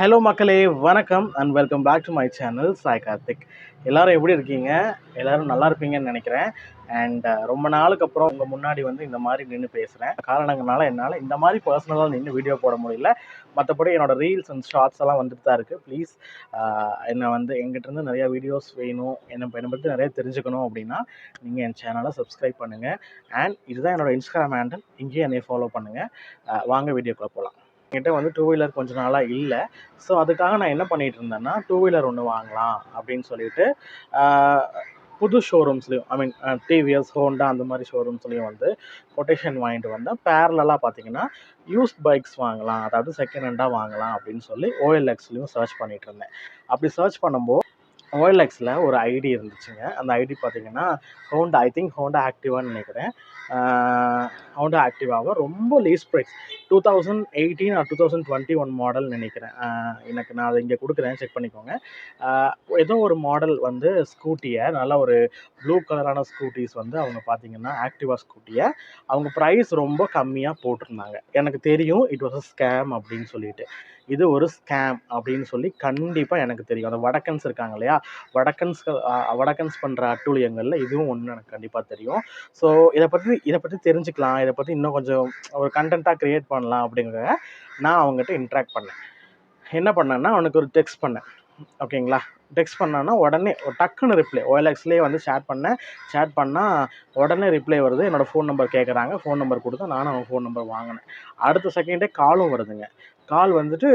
Hello மக்களே வணக்கம் and welcome back to my channel Sai Karthik எல்லோரும் எப்படி இருக்கீங்க? எல்லோரும் நல்லா இருப்பீங்கன்னு நினைக்கிறேன். அண்ட் uh, ரொம்ப நாளுக்கு அப்புறம் உங்கள் முன்னாடி வந்து இந்த மாதிரி நின்று பேசுகிறேன் காரணங்களால என்னால் இந்த மாதிரி பர்சனலாக நின்று வீடியோ போட முடியல. மற்றபடி என்னோட ரீல்ஸ் அண்ட் ஷார்ட்ஸ் எல்லாம் வந்துட்டு தான் இருக்குது ப்ளீஸ் uh, என்னை வந்து எங்கிட்டருந்து நிறையா நிறைய வீடியோஸ் வேணும். என்னை என்னை பற்றி நிறைய தெரிஞ்சுக்கணும் அப்படின்னா நீங்கள் என் சேனலை சப்ஸ்கிரைப் பண்ணுங்கள் அண்ட் இதுதான் என்னோட இன்ஸ்டாகிராம் ஹேண்டில் இங்கேயே என்னை ஃபாலோ பண்ணுங்கள் uh, வாங்க வீடியோக்குள்ளே போகலாம் என்கிட்ட வந்து டூ வீலர் கொஞ்ச நாளாக இல்லை. ஸோ அதுக்காக நான் என்ன பண்ணிகிட்டு இருந்தேன்னா டூ வீலர் ஒன்று வாங்கலாம் அப்படின்னு சொல்லிட்டு புது ஷோரூம்ஸ்லேயும் ஐ மீன் டிவிஎஸ் ஹோண்டா அந்த மாதிரி ஷோரூம்ஸ்லேயும் வந்து கொட்டேஷன் வாங்கிட்டு வந்தேன். பேரலாக பார்த்தீங்கன்னா யூஸ்ட் பைக்ஸ் வாங்கலாம் அதாவது செகண்ட் ஹேண்டாக வாங்கலாம் அப்படின்னு சொல்லி ஓஎல்எக்ஸ்லேயும் சர்ச் பண்ணிகிட்டு இருந்தேன். அப்படி சர்ச் பண்ணும்போது ஓஎல்எக்ஸில் ஒரு ஐடி இருந்துச்சுங்க. அந்த ஐடி பார்த்தீங்கன்னா ஹோண்டா ஐ திங்க் ஹோண்டா ஆக்டிவான்னு நினைக்கிறேன். ஹவுண்டா ஆக்டிவாவை ரொம்ப least price two thousand eighteen or two thousand twenty one model நினைக்கிறேன் எனக்கு நான் அதை இங்கே கொடுக்குறேன். செக் பண்ணிக்கோங்க. ஏதோ ஒரு மாடல் வந்து ஸ்கூட்டியை நல்ல ஒரு ப்ளூ கலரான ஸ்கூட்டிஸ் வந்து அவங்க பார்த்தீங்கன்னா ஆக்டிவா ஸ்கூட்டியை அவங்க ப்ரைஸ் ரொம்ப கம்மியாக போட்டிருந்தாங்க. எனக்கு தெரியும் இட் வாஸ் அ ஸ்கேம் அப்படின்னு சொல்லிட்டு. இது ஒரு ஸ்கேம் அப்படின்னு சொல்லி கண்டிப்பாக எனக்கு தெரியும். அந்த வடக்கன்ஸ் இருக்காங்க இல்லையா? வடக்கன்ஸ் வடக்கன்ஸ் பண்ணுற அட்டூழியங்களில் இதுவும் ஒன்று எனக்கு கண்டிப்பாக தெரியும். ஸோ இதை பற்றி இதை பற்றி தெரிஞ்சுக்கலாம். இதை பற்றி இன்னும் கொஞ்சம் ஒரு கண்டென்ட்டாக க்ரியேட் பண்ணலாம் அப்படிங்கிறத நான் அவங்ககிட்ட இன்ட்ராக்ட் பண்ணேன். என்ன பண்ணேன்னா அவனுக்கு ஒரு டெக்ஸ்ட் பண்ணேன். ஓகேங்களா? டெக்ஸ்ட் பண்ணான்னா உடனே ஒரு டக்குன்னு ரிப்ளை ஓஎல்எக்ஸ்லேயே வந்து சேட் பண்ணேன். சேட் பண்ணால் உடனே ரிப்ளை வருது. என்னோட ஃபோன் நம்பர் கேட்குறாங்க ஃபோன் நம்பர் கொடுத்து நானும் அவன் ஃபோன் நம்பர் வாங்கினேன். அடுத்த செகண்டே காலும் வருதுங்க. கால் வந்துட்டு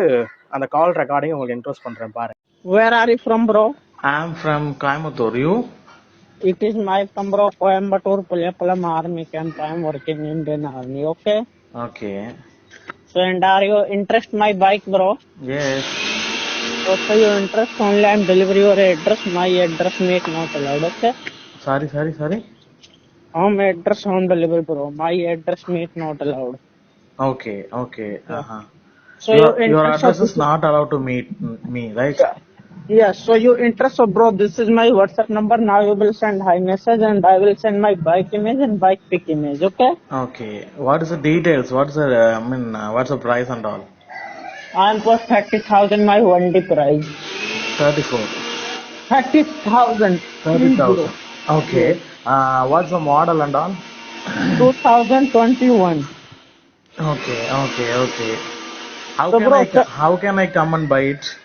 அந்த கால் ரெக்கார்டிங் உங்களுக்கு இன்ட்ரோஸ் பண்ணுறேன் பாரு Where are you from, bro? I am from Coimbatore you It is my from bro, Coimbatore, Pulapalam Army Camp. I am working in Indian Army, okay? Okay So, and are you interest my bike, bro? What are your interest? Online delivery or address? My address make not allowed. Okay. Sorry, sorry, sorry. Home address, home delivery bro. My address make not allowed. Okay, okay. Uh huh. So your, your, your address is not allowed to meet me, right? Yeah. Yes, so your interest, so bro, this is my WhatsApp number. Now you will send high message and I will send my bike image and bike pic image, okay? Okay. What is the details? What's the, uh, I mean, uh, what's the price and all? I am for 30,000 my one day price. Thirty-four. 30,000. Thirty thousand. Okay. Uh, what's the model and all? 2021. Okay. Okay. Okay. How So, can bro, I how can I come and buy it?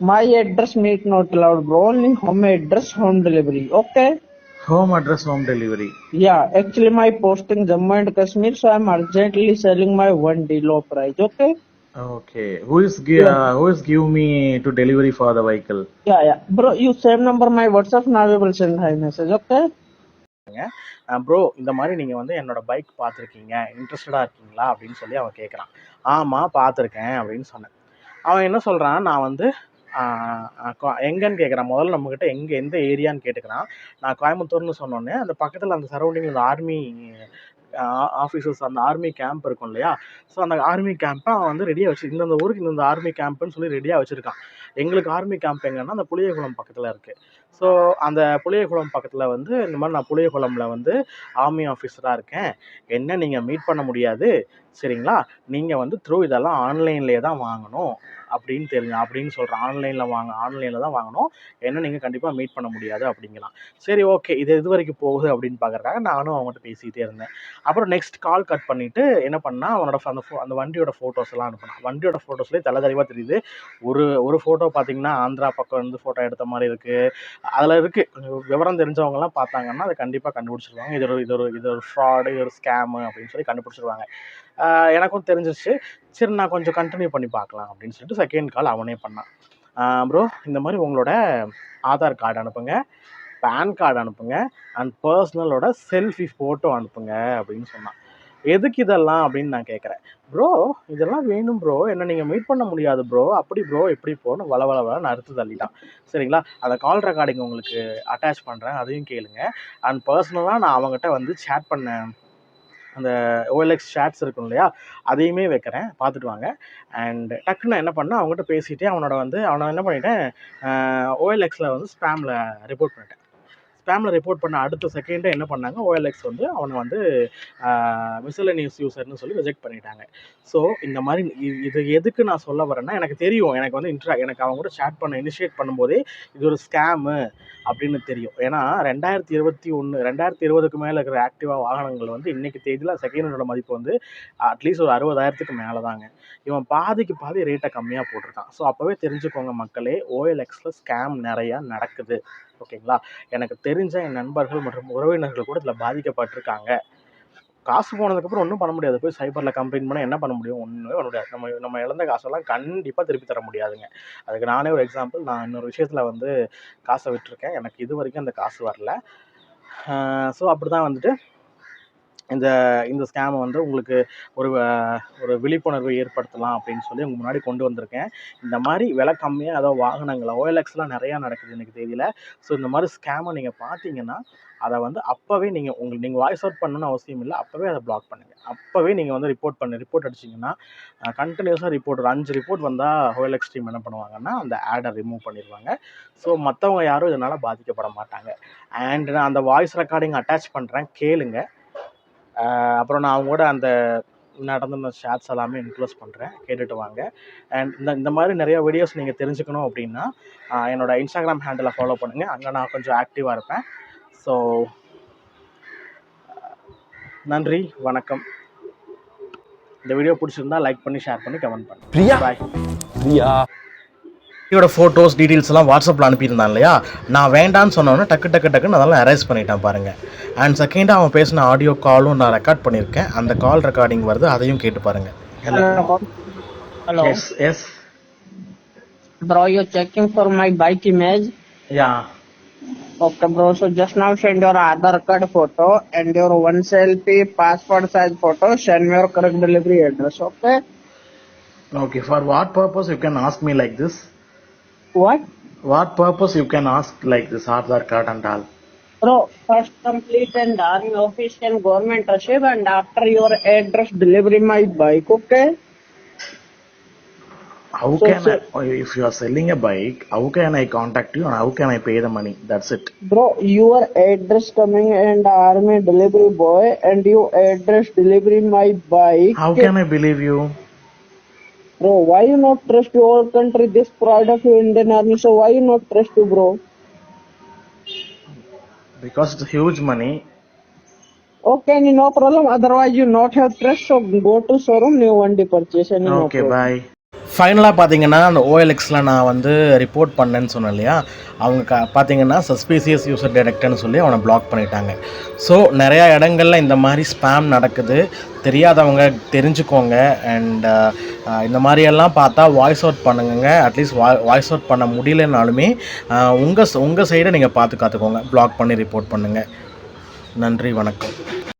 My address make not allowed, bro. Only home address, home delivery. Okay? Home address, home delivery. Yeah, actually my posting Jammu and Kashmir, so I'm urgently selling my one day low price. Okay? Okay. Who is uh, who is give me to delivery for the vehicle? Yeah, yeah. Bro, you same number my WhatsApp, now you will send hi message. Okay? Bro இந்த மாதிரி நீங்கள் வந்து என்னோட bike பார்த்துருக்கீங்க இன்ட்ரெஸ்டடாக இருக்கீங்களா அப்படின்னு சொல்லி அவன் கேட்குறான் ஆமாம் பார்த்துருக்கேன் அப்படின்னு சொன்னேன் அவன் என்ன சொல்கிறான் நான் வந்து எங்கன்னு கேட்குறான் முதல்ல நம்மக்கிட்ட எங்கே எந்த ஏரியான்னு கேட்டுக்கிறான் நான் கோயம்புத்தூர்னு சொன்னோன்னே அந்த பக்கத்தில் அந்த சரௌண்டிங்கில் அந்த ஆர்மி ஆஃபீஸர்ஸ் அந்த ஆர்மி கேம்ப் இருக்கும் இல்லையா? ஸோ அந்த ஆர்மி கேம்ப்பை அவன் வந்து ரெடியாக வச்சு இந்தந்த ஊருக்கு இந்தந்த ஆர்மி கேம்ப்புன்னு சொல்லி ரெடியாக வச்சுருக்கான். எங்களுக்கு ஆர்மி கேம்ப் எங்கன்னா அந்த புளியகுளம் பக்கத்தில் இருக்குது ஸோ அந்த புளியகுளம் பக்கத்தில் வந்து இந்த மாதிரி நான் புளியகுளமில் வந்து ஆர்மி ஆஃபீஸராக இருக்கேன். என்ன நீங்கள் மீட் பண்ண முடியாது. சரிங்களா? நீங்கள் வந்து த்ரூ இதெல்லாம் ஆன்லைன்லேயே தான் வாங்கணும் அப்படின்னு தெரிஞ்சு அப்படின்னு சொல்கிறேன் ஆன்லைனில் வாங்க ஆன்லைனில் தான் வாங்கணும். ஏன்னா நீங்கள் கண்டிப்பாக மீட் பண்ண முடியாது அப்படிங்கலாம். சரி ஓகே இது இது வரைக்கும் போகுது அப்படின்னு பார்க்குறாங்க நானும் அவங்ககிட்ட பேசிக்கிட்டே இருந்தேன். அப்புறம் நெக்ஸ்ட் கால் கட் பண்ணிவிட்டு என்ன பண்ணால் அவனோட அந்த ஃபோ அந்த வண்டியோட ஃபோட்டோஸ் எல்லாம் அனுப்பினான் வண்டியோட ஃபோட்டோஸ்லேயே தலை தெளிவாக தெரியுது. ஒரு ஒரு ஃபோட்டோ பார்த்தீங்கன்னா ஆந்திரா பக்கம் இருந்து ஃபோட்டோ எடுத்த மாதிரி இருக்குது அதில் இருக்குது கொஞ்சம் விவரம் தெரிஞ்சவங்கலாம் பார்த்தாங்கன்னா அதை கண்டிப்பாக கண்டுபிடிச்சிருவாங்க. இது ஒரு இது ஒரு இது ஒரு ஃப்ராடு இது ஒரு ஸ்கேமு அப்படின்னு சொல்லி கண்டுபிடிச்சிருவாங்க. எனக்கும் தெரிஞ்சிருச்சு. சரி நான் கொஞ்சம் கண்டினியூ பண்ணி பார்க்கலாம் அப்படின்னு சொல்லிட்டு செகண்ட் கால் அவனே பண்ணான். ப்ரோ இந்த மாதிரி உங்களோட ஆதார் கார்டு அனுப்புங்க பேன் கார்டு அனுப்புங்க அண்ட் பர்சனலோட செல்ஃபி ஃபோட்டோ அனுப்புங்க அப்படின்னு சொன்னான். எதுக்கு இதெல்லாம் அப்படின்னு நான் கேட்குறேன் ப்ரோ இதெல்லாம் வேணும் ப்ரோ என்ன நீங்கள் மீட் பண்ண முடியாது ப்ரோ அப்படி ப்ரோ எப்படி போகணும் வள வள வளன்னு அறுத்து தள்ளிட்டான். சரிங்களா? அந்த கால் ரெக்கார்டிங் உங்களுக்கு அட்டாச் பண்ணுறேன் அதையும் கேளுங்க. அண்ட் பர்சனலாக நான் அவங்ககிட்ட வந்து சேட் பண்ணேன். அந்த ஓஎல்எக்ஸ் ஷேட்ஸ் இருக்கும் இல்லையா? அதையுமே வைக்கிறேன். பார்த்துட்டு வாங்க. அண்ட் டக்குன்னு நான் என்ன பண்ணேன்? அவங்ககிட்ட பேசிட்டு அவனோட வந்து அவனை என்ன பண்ணிட்டேன்? ஓஎல்எக்ஸில் வந்து ஸ்பேமில் ரிப்போர்ட் பண்ணிட்டேன். ஸ்பேமில் ரிப்போர்ட் பண்ண அடுத்த செகண்டே என்ன பண்ணாங்க? ஓஎல்எக்ஸ் வந்து அவனை வந்து மிஸ்லனியஸ் யூசர்னு சொல்லி ரிஜெக்ட் பண்ணிட்டாங்க. ஸோ இந்த மாதிரி இது எதுக்கு நான் சொல்ல வரேன்னா எனக்கு தெரியும். எனக்கு வந்து இன்ட்ரா எனக்கு அவங்க கூட சேட் பண்ண இனிஷியேட் பண்ணும்போதே இது ஒரு ஸ்கேமு அப்படின்னு தெரியும். ஏன்னா ரெண்டாயிரத்தி இருபத்தி ஒன்று ரெண்டாயிரத்தி இருபதுக்கு மேலே இருக்கிற ஆக்டிவாக வாகனங்கள் வந்து இன்றைக்கி தேதியில் செகண்ட் மதிப்பு வந்து அட்லீஸ்ட் ஒரு அறுபதாயிரத்துக்கு மேலே தாங்க இவன் பாதிக்கு பாதி ரேட்டை கம்மியாக போட்டிருக்கான். ஸோ அப்போவே தெரிஞ்சுக்கோங்க மக்களே ஓஎல்எக்ஸில் ஸ்கேம் நிறையா நடக்குது. ஓகேங்களா? எனக்கு தெரிஞ்ச என் நண்பர்கள் மற்றும் உறவினர்கள் கூட இதில் பாதிக்கப்பட்டிருக்காங்க. காசு போனதுக்கப்புறம் ஒன்றும் பண்ண முடியாது. போய் சைபரில் கம்ப்ளைண்ட் பண்ண என்ன பண்ண முடியும்? ஒன்றுமே பண்ண முடியாது. நம்ம நம்ம இழந்த காசெல்லாம் கண்டிப்பாக திருப்பி தர முடியாதுங்க. அதுக்கு நானே ஒரு எக்ஸாம்பிள் நான் இன்னொரு விஷயத்தில் வந்து காசை விட்டுருக்கேன். எனக்கு இது வரைக்கும் அந்த காசு வரல. ஸோ அப்படி தான் வந்துட்டு இந்த இந்த ஸ்கேமை வந்து உங்களுக்கு ஒரு ஒரு விழிப்புணர்வை ஏற்படுத்தலாம் அப்படின்னு சொல்லி உங்கள் முன்னாடி கொண்டு வந்திருக்கேன். இந்த மாதிரி விலை கம்மியாக ஏதோ வாகனங்கள் ஓஎல்எக்ஸ்லாம் நிறையா நடக்குது இன்றைக்கி தேதியில். ஸோ இந்த மாதிரி ஸ்கேமை நீங்கள் பார்த்தீங்கன்னா அதை வந்து அப்போவே நீங்கள் உங்களுக்கு நீங்கள் வாய்ஸ் அவுட் பண்ணணும்னு அவசியம் இல்லை. அப்போவே அதை பிளாக் பண்ணுங்கள் அப்போவே நீங்கள் வந்து ரிப்போர்ட் பண்ணி ரிப்போர்ட் அடிச்சிங்கன்னா கண்டினியூஸாக ரிப்போர்ட் ஒரு அஞ்சு ரிப்போர்ட் வந்தால் ஓஎல்எக்ஸ் டீம் என்ன பண்ணுவாங்கன்னா அந்த ஆடை ரிமூவ் பண்ணிடுவாங்க ஸோ மற்றவங்க யாரும் இதனால் பாதிக்கப்பட மாட்டாங்க. அண்ட் நான் அந்த வாய்ஸ் ரெக்கார்டிங் அட்டாச் பண்ணுறேன் கேளுங்கள் அப்புறம் நான் அவங்க கூட அந்த நடந்த ஷேர்ட்ஸ் எல்லாமே இன்க்ளோஸ் பண்ணுறேன் கேட்டுட்டு வாங்க. அண்ட் இந்த இந்த மாதிரி நிறைய வீடியோஸ் நீங்கள் தெரிஞ்சுக்கணும் அப்படின்னா என்னோட இன்ஸ்டாகிராம் ஹேண்டிலை ஃபாலோ பண்ணுங்கள் அங்கே நான் கொஞ்சம் ஆக்டிவாக இருப்பேன். ஸோ நன்றி வணக்கம். இந்த வீடியோ பிடிச்சிருந்தா லைக் பண்ணி ஷேர் பண்ணி கமெண்ட் பண்ணுங்க. பிரியா? பாய் பிரியா? இதோட ஃபோட்டோஸ் டீட்டெயில்ஸ் எல்லாம் வாட்ஸ்அப்பில் அனுப்பியிருந்தான் இல்லையா நான் வேண்டான்னு சொன்னோன்னே டக்கு டக்கு டக்குன்னு அதெல்லாம் அரைஸ் பண்ணிட்டேன் பாருங்க அண்ட் செகண்டாக அவன் பேசின ஆடியோ காலும் நான் ரெக்கார்ட் பண்ணியிருக்கேன் அந்த கால் ரெக்கார்டிங் வருது அதையும் கேட்டு பாருங்க. Hello. Yes yes Bro, you're checking for my bike image. Yeah Okay, bro. So just now send your Aadhaar card photo and your one selfie passport size photo. Send me your correct delivery address. Okay. Okay for what purpose you can ask me like this What? What purpose you can ask like this Hardware card and all? Bro, first complete and army office and government achieve and after your address delivery my bike, okay? How so, can so, I, oh, if you are selling a bike, how can I contact you and how can I pay the money? That's it. Bro, your address coming and army delivery boy and you address delivery my bike. How can I believe you? Bro, why you not trust your country, this pride of your Indian army, so why you not trust you, bro? Because it's huge money. Okay, no problem. Otherwise, you not have trust, so go to showroom, new one day. Okay, no bye. ஃபைனலாக பார்த்தீங்கன்னா அந்த ஓஎல்எக்ஸில் நான் வந்து report பண்ணேன்னு சொன்னேன் இல்லையா? அவங்க க பார்த்தீங்கன்னா சஸ்பீசியஸ் யூசர் டிடெக்ட்னு சொல்லி அவனை பிளாக் பண்ணிட்டாங்க. ஸோ நிறையா இடங்கள்ல இந்த மாதிரி ஸ்பேம் நடக்குது. தெரியாதவங்க தெரிஞ்சுக்கோங்க. அண்ட் இந்த மாதிரியெல்லாம் பார்த்தா வாய்ஸ் அவுட் பண்ணுங்க அட்லீஸ்ட் வாய் வாய்ஸ் அவுட் பண்ண முடியலனாலுமே உங்கள் உங்கள் சைடை நீங்கள் பார்த்து காத்துக்கோங்க. பிளாக் பண்ணி ரிப்போர்ட் பண்ணுங்கள் நன்றி வணக்கம்.